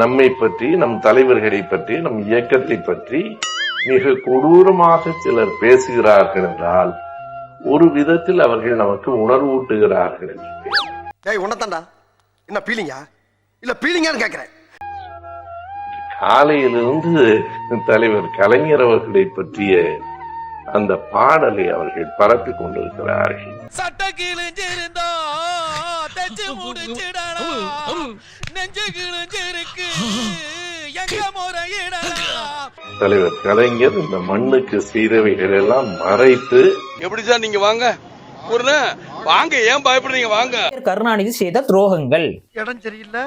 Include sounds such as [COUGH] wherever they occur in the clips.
நம்மை பற்றி நம் தலைவர்களை பற்றி நம் இயக்கத்தை பற்றி மிக கொடூரமாக சிலர் பேசுகிறார்கள் என்றால் ஒரு விதத்தில் அவர்கள் நமக்கு உணர்வூட்டுகிறார்கள் என்று ஏய் உன்னதாண்டா என்ன பீலிங்கா இல்ல பீலிங்கான்னு கேக்குறேன். காலையிலிருந்து தலைவர் கலைஞர் அவர்களை பற்றிய அந்த பாடலை அவர்கள் பரப்பிக் கொண்டிருக்கிறார்கள். சட்ட கிழிஞ்சிருந்தா தச்சு முடிச்சிடலாம் நெஞ்சு கிழிஞ்சிருக்கு [LAUGHS] எங்க முறையிடலாம் தலைவர் கலைஞர் இந்த மண்ணுக்கு செய்தவைகள் எல்லாம் மறைத்து எப்படி சார் நீங்க வாங்க? வாங்க ஏன் பயப்படுறீங்க? வாங்க. கருணாநிதி செய்த துரோகங்கள். இடம் சரியில்லை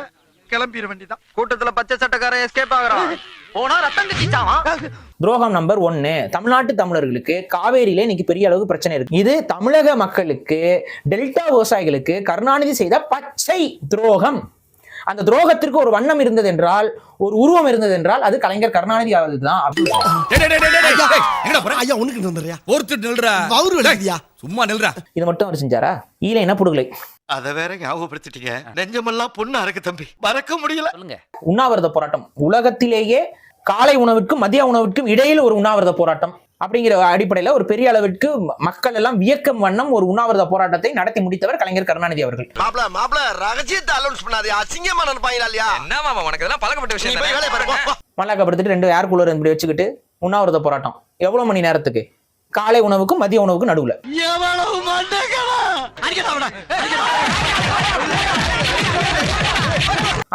கிளம்பிட வேண்டியதான் கூட்டத்துல பச்சை சட்டக்காரன் எஸ்கேப் ஆகுறான். போனா ரத்தம் கட்டிச்சாவான் துரோகம் நம்பர் ஒன்னு. தமிழ்நாட்டு தமிழர்களுக்கு காவேரியில இன்னைக்கு பெரிய அளவுக்கு பிரச்சனை இருக்கு. இது தமிழக மக்களுக்கு டெல்டா விவசாயிகளுக்கு கருணாநிதி செய்த பச்சை துரோகம். அந்த துரோகத்திற்கு ஒரு வண்ணம் இருந்தது என்றால் ஒரு உருவம் இருந்தது என்றால் அது கலைஞர் கருணாநிதி ஆவதுதான் ஐயா உனக்கு வந்துடுறியா? ஒருத்தர் நில்றா. வவுறு வலிக்குதியா சும்மா நில்றா. இது மட்டும் அவர் செஞ்சாரா? ஈல என்ன புடுகலை. அத வேற ஞாபகப்படுத்திட்டீங்க. நெஞ்சமெல்லாம் பொண்ணு அறக்கு தம்பி. மறக்க முடியல. உண்ணாவிரத போராட்டம். உலகத்திலேயே காலை உணவிற்கும் மதிய உணவிற்கும் இடையில் ஒரு உண்ணாவிரத போராட்டம். அப்படிங்கிற அடிப்படையில ஒரு பெரிய அளவிற்கு மக்கள் எல்லாம் வியக்கும் வண்ணம் ஒரு உண்ணாவிரத போராட்டத்தை நடத்தி முடித்தவர் கலைஞர் கருணாநிதி அவர்கள். மாப்ள மாப்ள ரகசியத்தை அலௌன்ஸ் பண்ணாதே. அசிங்கமா நினைப்பாங்களா இல்லையா? என்ன மாமா உனக்கு இதெல்லாம் பழக்கப்பட்ட போ. மல்லாக்கப்படுத்திட்டு ரெண்டு ஏர் கூலர் இப்படி வச்சுக்கிட்டு உண்ணாவிரத போராட்டம். எவ்வளவு மணி நேரத்துக்கு? காலை உணவுக்கும் மதிய உணவுக்கும் நடுவுல. எவ்வளவு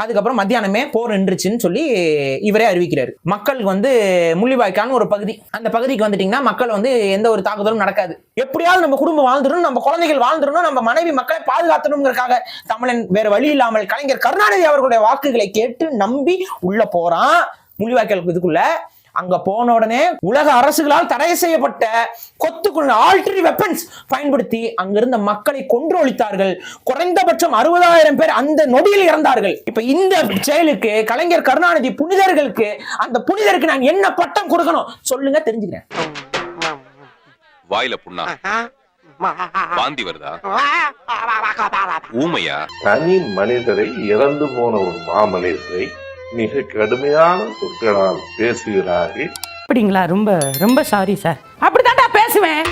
அதுக்கப்புறம் மத்தியானமே போர் நின்றுச்சுன்னு சொல்லி இவரே அறிவிக்கிறாரு. மக்களுக்கு வந்து முள்ளிவாய்க்கான ஒரு பகுதி. அந்த பகுதிக்கு வந்துட்டீங்கன்னா மக்கள் வந்து எந்த ஒரு தாக்குதலும் நடக்காது. எப்படியாவது நம்ம குடும்பம் வாழ்ந்துடணும் நம்ம குழந்தைகள் வாழ்ந்துடணும் நம்ம மனைவி மக்களை பாதுகாத்தணுங்கிறக்காக தமிழன் வேற வழி இல்லாமல் கலைஞர் கருணாநிதி அவர்களுடைய வாக்குகளை கேட்டு நம்பி உள்ள போறான். முள்ளிவாய்க்கால் இதுக்குள்ள அங்க போன உடனே உலக அரசுகளால் தடை செய்யப்பட்ட கொத்துக்குள்ள ஆல்டரி வெப்பன்ஸ் பயன்படுத்தி அங்கிருந்த மக்களை கொன்றொழித்தார்கள் குறைந்தபட்சம் அறுபதாயிரம் பேர் அந்த நொடியில் இறந்தார்கள். இப்ப இந்த செயலுக்கு கலைஞர் கருணாநிதி புனிதர்களுக்கு அந்த புனிதருக்கு நான் என்ன பட்டம் கொடுக்கணும்? சொல்லுங்க தெரிஞ்சுக்கிறேன். வாயில புண்ணா? வாந்தி வருதா? ஊமையா? தனி மனிதரை இறந்து போன ஒரு மாமனிதரை மிக கடுமையான சொற்களால் பேசுகிறார்கள். அப்படிங்களா? ரொம்ப ரொம்ப சாரி சார் அப்படித்தான்டா பேசுவேன்.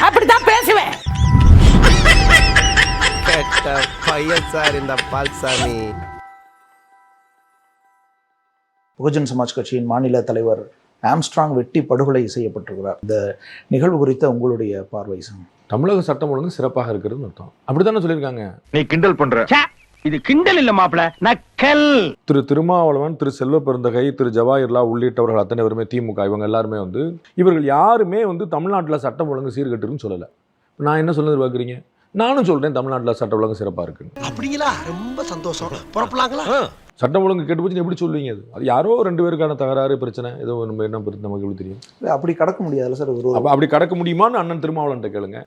அப்படித்தான் பேசுவேன். பையன் சார் இந்த பால்சாமி. பகுஜன் சமாஜ் கட்சியின் மாநில தலைவர் ஆம்ஸ்ட்ராங் வெட்டி படுகொலை செய்யப்பட்டிருக்கிறார். இந்த நிகழ்வு குறித்த உங்களுடைய பார்வை சார் தமிழக சட்டம் ஒழுங்கு சிறப்பாக இருக்கிறதுன்னு அர்த்தம். அப்படித்தானே சொல்லியிருக்காங்க? நீ கிண்டல் பண்ற. இது கிண்டல் இல்ல மாப்பிள நக்கல். திரு திருமாவளவன் திரு செல்வ பெருந்தகை திரு ஜவாஹர்லா உள்ளிட்டவர்கள் அத்தனை பேருமே திமுக இவங்க எல்லாருமே வந்து இவர்கள் யாருமே வந்து தமிழ்நாட்டில் சட்டம் ஒழுங்கு சீர்கட்டுன்னு சொல்லலை. நான் என்ன சொல்ல எதிர்பார்க்குறீங்க நானும் சொல்றேன் தமிழ்நாட்டில் சட்டம் ஒழுங்கு சிறப்பாக இருக்குன்னு. அப்படிங்களா? ரொம்ப சந்தோஷம். புறப்படலாங்களா சட்டம் ஒழுங்கு கெட்டு போச்சுன்னு எப்படி சொல்லுவீங்க அது? அது யாரோ ரெண்டு பேருக்கான தகராறு பிரச்சனை ஏதோ நம்ம என்ன பெரு- நமக்கு எப்படி தெரியும்? இல்ல, அப்படி கடக்க முடியாதுல்ல சார் அப்படி கடக்க முடியுமான்னு அண்ணன் திருமாவளவன்ட்ட கேளுங்க.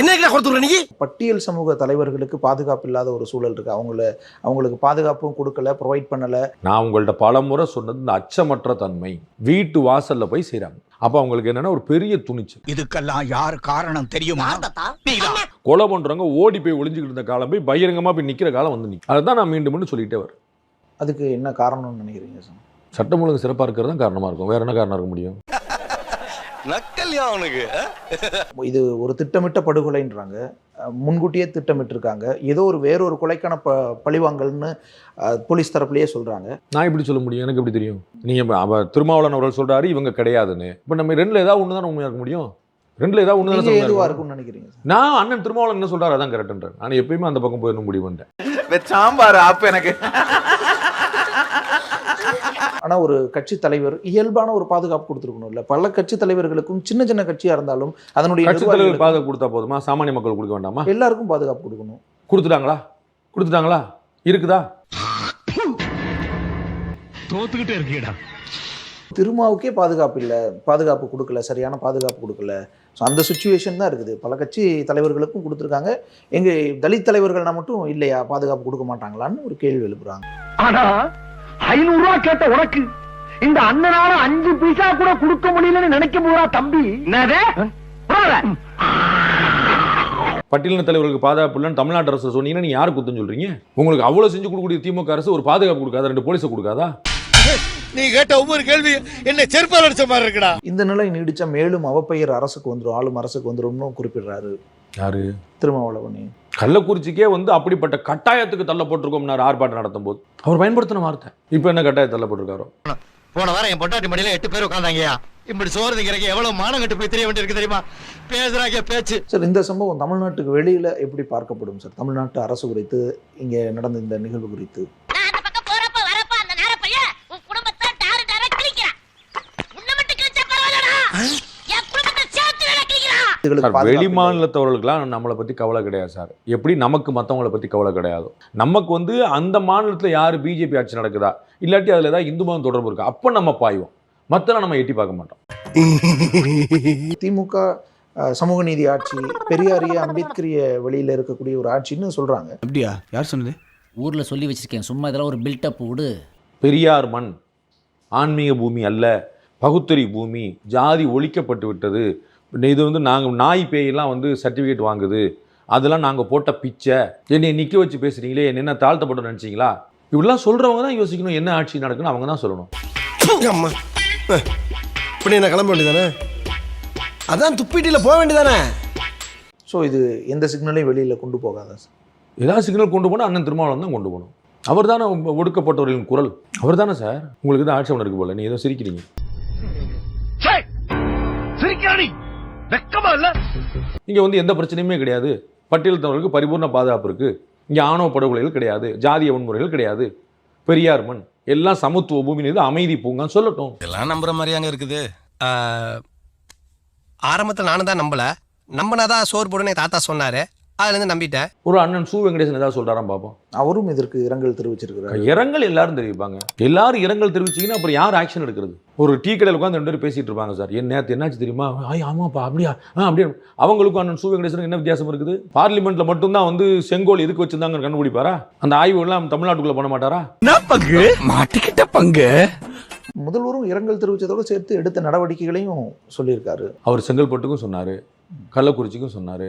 என்ன கொடுத்துற நீ? பட்டியல் சமூக தலைவர்களுக்கு பாதுகாப்பு இல்லாத ஒரு சூழல் இருக்கு. அவங்கள அவங்களுக்கு பாதுகாப்பும் கொடுக்கல ப்ரொவைட் பண்ணல. நான் உங்கள்ட்ட பல முறை சொன்னது இந்த அச்சமற்ற தன்மை. வீட்டு வாசல்ல போய் செய்றாங்க. அப்ப அவங்களுக்கு என்னன்னா ஒரு பெரிய துணிச்சல். இதுக்கெல்லாம் யார் காரணம் தெரியுமா? கொலை பண்றவங்க ஓடி போய் ஒளிஞ்சுக்கிட்டு இருந்த காலம் போய் பகிரங்கமா போய் நிக்கிற காலம் வந்து நிற்கும் அதுதான் நான் மீண்டும் மீண்டும் சொல்லிட்டே வரேன். அதுக்கு என்ன காரணம்னு நினைக்கிறீங்க சார்? சட்டம் ஒழுங்கு சிறப்பா இருக்கிறது தான் காரணமா இருக்கும். வேற என்ன காரணம் இருக்க முடியும்? நக்கல்யா அவனுக்கு. இது ஒரு திட்டமிட்ட படுகொலைன்றாங்க. முன்கூட்டியே திட்டமிட்டிருக்காங்க. ஏதோ ஒரு வேறொரு கொலைக்கான ப பழிவாங்கல்னு போலீஸ் தரப்புலயே சொல்றாங்க. நான் எப்படி சொல்ல முடியும்? எனக்கு எப்படி தெரியும்? நீங்க இப்ப அவ திருமாவளவன் அவர்கள் சொல்றாரு இவங்க கிடையாதுன்னு. இப்ப நம்ம ரெண்டுல ஏதாவது ஒன்று தான் உண்மையா இருக்க முடியும்? ரெண்டுல ஏதாவது ஒன்று தான் இருக்கும்னு நினைக்கிறீங்க நான் அண்ணன் திருமாவளவன் என்ன சொல்றாரு அதான் கரெக்ட்ன்றேன் நான் எப்பயுமே அந்த பக்கம் போயிடணும் முடிவு பண்ணிட்டேன் சாம்பார் அப்ப எனக்கு. ஆனா ஒரு கட்சி தலைவர் இயல்பான ஒரு பாதுகாப்பு கொடுத்துருக்கணும் இல்ல. பல கட்சி தலைவர்களுக்கும் சின்ன சின்ன கட்சியா இருந்தாலும் அதனுடைய கட்சி தலைவர் பாதுகாப்பு கொடுத்தா போதுமா? சாமானிய மக்கள் கொடுக்க வேண்டாமா? எல்லாருக்கும் பாதுகாப்பு கொடுக்கணும். கொடுத்துட்டாங்களா? கொடுத்துட்டாங்களா? இருக்குதா? தோத்துக்கிட்டே இருக்கீடா திருமாவுக்கே பாதுகாப்பு இல்லை. பாதுகாப்பு கொடுக்கல. சரியான பாதுகாப்பு கொடுக்கல. ஸோ அந்த சுச்சுவேஷன் தான் இருக்குது. பல கட்சி தலைவர்களுக்கும் கொடுத்துருக்காங்க. எங்க தலித் தலைவர்கள்னா மட்டும் இல்லையா? பாதுகாப்பு கொடுக்க மாட்டாங்களான்னு ஒரு கேள்வி எழுப்புறாங்க. ஆனா ஐநூறு ரூபாய் கேட்ட உனக்கு. இந்த அண்ணனால அஞ்சு பைசா கூட கொடுக்க முடியலன்னு நினைக்க போறா தம்பி? பட்டியலின தலைவர்களுக்கு பாதுகாப்பு இல்லைன்னு தமிழ்நாட்டு அரசு சொன்னீங்கன்னா நீங்க யாருக்கு குத்தம் சொல்றீங்க? உங்களுக்கு அவ்வளவு செஞ்சு கொடுக்கக்கூடிய திமுக அரசு ஒரு பாதுகாப்பு கொடுக்காதா? ரெண்டு போலீஸை கொடுக்காதா? நீ கேட்ட ஒவ்வொரு கேள்வி என்ன செருப்பால் அடிச்ச மாதிரி இருக்குடா. இந்த நிலை நீடிச்சா மேலும் அவப்பெயர் அரசுக்கு வந்துடும் ஆளும் அரசுக்கு வந்துரும்னு குறிப்பிடுறாரு. யாரு? திருமாவளவனே. கள்ளக்குறிச்சிக்கே வந்து அப்படிப்பட்ட கட்டாயத்துக்கு தள்ளப்பட்டிருக்கோம்னாரு ஆர்ப்பாட்டம் நடத்தும் போது அவர் பயன்படுத்தின வார்த்தை. இப்போ என்ன கட்டாயம் தள்ளப்பட்டிருக்காரோ? போன வாரம் என் பொண்டாட்டி மடியில எட்டு பேர் உட்காந்தாங்கயா இப்படி சோறு திங்கிறக்கு எவ்வளவு மானம் கட்டு போய் தெரிய வேண்டியிருக்கு தெரியுமா? பேசுறாங்க பேச்சு. சார் இந்த சம்பவம் தமிழ்நாட்டுக்கு வெளியில எப்படி பார்க்கப்படும் சார்? தமிழ்நாட்டு அரசு குறித்து இங்க நடந்த இந்த நிகழ்வு குறித்து நான் அந்த பக்கம் போறப்ப வரப்ப அந்த நேர பையன் உன் குடும்பத்தை டாரு டாரா கிழிக்கிறான் உன்னை மட்டும் கிழிச்சா பரவாயில்லடா என் குடும்பத்தை சேர்த்து வேலை கிழிக்கிறான் இதுகளுக்கு சார் பாதுகாப்பு வெளி இல்லை. மாநிலத்தவர்களுக்கெல்லாம் நம்மளை பற்றி கவலை கிடையாது சார். எப்படி நமக்கு மற்றவங்கள பற்றி கவலை கிடையாது? நமக்கு வந்து அந்த மாநிலத்தில் யார் பிஜேபி ஆட்சி நடக்குதா? இல்லாட்டி அதில் ஏதாவது இந்து மதம் தொடர்பு இருக்கா? அப்போ நம்ம பாய்வோம். மற்றெல்லாம் நம்ம எட்டி பார்க்க மாட்டோம். [LAUGHS] திமுக சமூக நீதி ஆட்சி பெரியாரிய அம்பேத்கரிய வெளியில இருக்கக்கூடிய ஒரு ஆட்சின்னு சொல்றாங்க. அப்படியா? யார் சொன்னது? ஊர்ல சொல்லி வச்சிருக்கேன். சும்மா இதெல்லாம் ஒரு பில்டப் விடு பெரியார் மண் ஆன்மீக பூமி அல்ல பகுத்தறி பூமி ஜாதி ஒழிக்கப்பட்டு விட்டது இது வந்து நாங்கள் நாய் பேயெல்லாம் வந்து சர்டிஃபிகேட் வாங்குது. அதெல்லாம் நாங்கள் போட்ட பிச்சை. என்னை நிற்க வச்சு பேசுகிறீங்களே என்ன தாழ்த்தப்பட்டு நினச்சிங்களா? இப்படிலாம் சொல்கிறவங்க தான் யோசிக்கணும் என்ன ஆட்சி நடக்குன்னு அவங்க தான் சொல்லணும். அம்மா. இப்படி என்ன கிளம்ப வேண்டியதானே? அதான் துப்பிட்டில போக வேண்டியதானே? ஸோ இது எந்த சிக்னலையும் வெளியில கொண்டு போகாதா சார் ஏதாவது சிக்னல் கொண்டு போனால் அண்ணன் திருமாவளவன் தான் கொண்டு போகணும். அவர் தானே ஒடுக்கப்பட்டவர்களின் குரல். அவர் தானே சார் உங்களுக்கு தான் ஆட்சேபம் இருக்கு போல. நீ ஏதோ சிரிக்கிறீங்க. வெக்கமா இல்ல. இங்கே வந்து எந்த பிரச்சனையுமே கிடையாது. பட்டியலினத்தவர்களுக்கு பரிபூர்ண பாதுகாப்பு இருக்கு. இங்கே ஆணவ படுகொலைகள் கிடையாது. ஜாதிய வன்முறைகள் கிடையாது. பெரியார் மண் எல்லாம் சமத்துவ பூமி மீது அமைதி பூங்கான்னு சொல்லட்டும். இதெல்லாம் நம்புற மாதிரியாங்க இருக்குது. ஆரம்பத்தில் நானும் தான் நம்பல. நம்பினாதான் சோறு போடுன்னு தாத்தா சொன்னாரு. அதுல இருந்து நம்பிட்டேன். ஒரு அண்ணன் சு வெங்கடேசன் ஏதாவது சொல்றாராம் பார்ப்போம். அவரும் இதற்கு இரங்கல் தெரிவிச்சிருக்கிறார். இரங்கல் எல்லாரும் தெரிவிப்பாங்க. எல்லாரும் இரங்கல் தெரிவிச்சீங்கன்னா அப்புறம் யார் ஆக்ஷன் எடுக்கிறது? ஒரு டீ கடையில் உட்காந்து ரெண்டு பேரும் பேசிட்டு இருப்பாங்க சார். என் நேற்று என்னாச்சு தெரியுமா? ஐய் ஆமாப்பா அப்படியா? ஆ அப்படியே? அவங்களுக்கும் அண்ணன் சு வெங்கடேசனுக்கு என்ன வித்தியாசம் இருக்குது? பார்லிமெண்ட்ல மட்டும்தான் வந்து செங்கோல் எதுக்கு வச்சிருந்தாங்க கண்டுபிடிப்பாரா? அந்த ஆய்வு எல்லாம் தமிழ்நாட்டுக்குள்ள பண்ண மாட்டாரா? என்ன பங்கு? மாட்டிக்கிட்ட பங்கு. முதல்வரும் இரங்கல் தெரிவித்ததோடு சேர்த்து எடுத்த நடவடிக்கைகளையும் சொல்லியிருக்காரு. அவர் செங்கல்பட்டுக்கும் சொன்னாரு. கள்ளக்குறிச்சிக்கும் சொன்னாரு.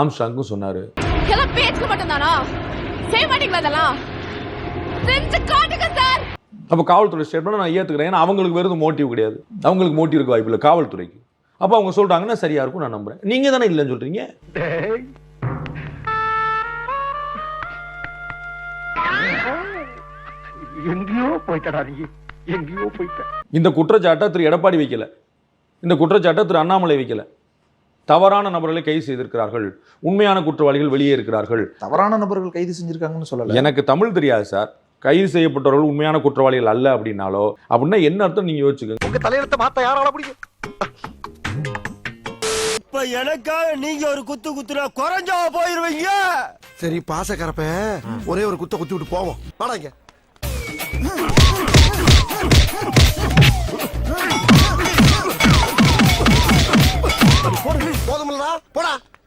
ஆம்ஸ்டாங்க்கும் சொன்னாரு. எல்லாம் பேச்சுக்கு மட்டும் தானா செய்ய மாட்டீங்களா அதெல்லாம் செஞ்சு காட்டுங்க சார்! அப்போ காவல்துறை ஸ்டேட்மெண்ட் நான் ஏற்றுக்கிறேன் ஏன்னா அவங்களுக்கு வெறும் மோட்டிவ் கிடையாது. அவங்களுக்கு மோட்டிவ் இருக்க வாய்ப்பு இல்லை காவல்துறைக்கு. அப்போ அவங்க சொல்றாங்கன்னா சரியா இருக்கும் நான் நம்புறேன். நீங்க தானே இல்லைன்னு சொல்றீங்க? எங்கேயோ போயிட்டடா நீ. எங்கேயோ போயிட்ட. இந்த குற்றச்சாட்டை திரு எடப்பாடி வைக்கல. இந்த குற்றச்சாட்டை திரு அண்ணாமலை வைக்கல. தவறான நபர்களை கைது செய்திருக்கிறார்கள். உண்மையான குற்றவாளிகள் வெளியே இருக்கிறார்கள். தவறான நபர்கள் கைது செஞ்சிருக்காங்கன்னு சொல்லல. எனக்கு தமிழ் தெரியாது சார். கைது செய்யப்பட்டவர்கள் உண்மையான குற்றவாளிகள் அல்ல அப்படின்னாலோ அப்படின்னா என்ன அர்த்தம் நீங்க யோசிச்சுக்கோங்க. உங்க தலையெழுத்த மாத்த யாரால முடியும் இப்ப எனக்காக நீங்க ஒரு குத்து குத்துனா குறைஞ்சா போயிருவீங்க? சரி பாசக்கரப்ப ஒரே ஒரு குத்த குத்தி விட்டு போவோம். வாடாங்க [LAUGHS] போதுமில்லடா போடா